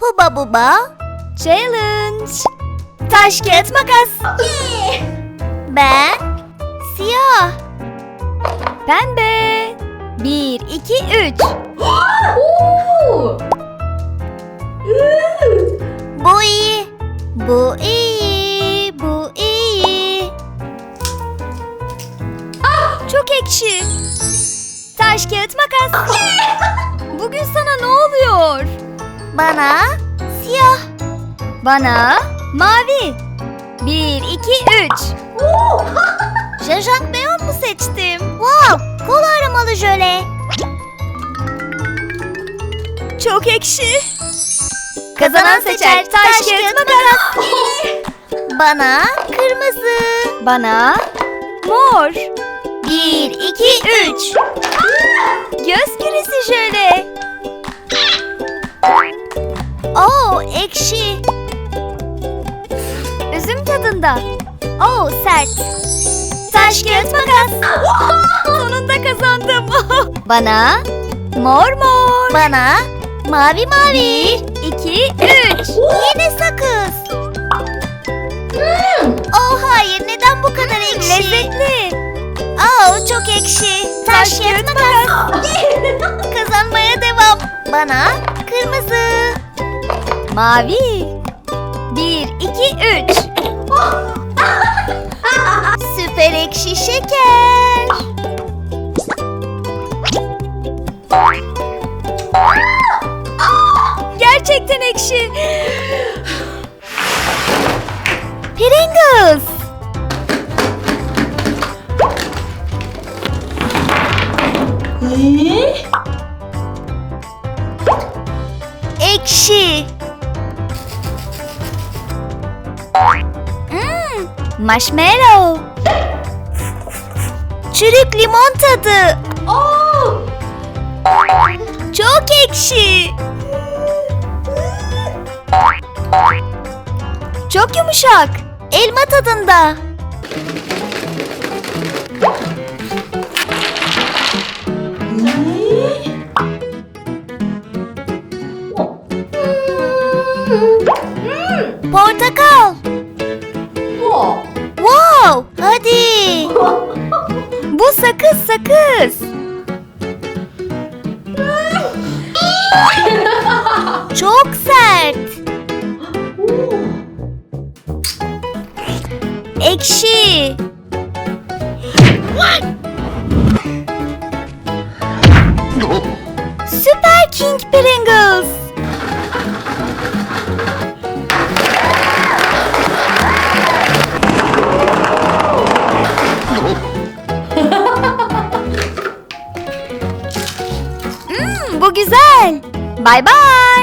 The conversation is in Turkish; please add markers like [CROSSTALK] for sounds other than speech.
Huba buba. Challenge. Taş kağıt makas. Ben. Siyah. Pembe. Bir, iki, üç. Bu iyi. Bu iyi. Bu iyi. Çok ekşi. Taş kağıt makas. Bugün sana ne oluyor? Bana siyah. Bana mavi. Bir, iki, üç. [LAUGHS] Jajang beyon mu seçtim? Wow. Kol aromalı jöle. Çok ekşi. Kazanan seçer. Taş kağıt makas. [LAUGHS] Bana kırmızı. Bana mor. Bir, iki, üç. Tadında. Oo sert. Taş kağıt makas. [LAUGHS] Sonunda kazandım. [LAUGHS] Bana mor mor. Bana mavi mavi. Bir, iki, üç. [LAUGHS] Yine sakız. Oh hayır neden bu kadar ekşi? Lezzetli. Oo çok ekşi. Taş kağıt makas. Kazanmaya devam. Bana kırmızı. Mavi. Şeker. Gerçekten ekşi. Pringles. Ekşi. Hmm, marshmallow. Çürük limon tadı. Çok ekşi. Çok yumuşak. Elma tadında. Sakız. Çok sert. Ekşi. Süper King Pringles. Güzel. Bay bay.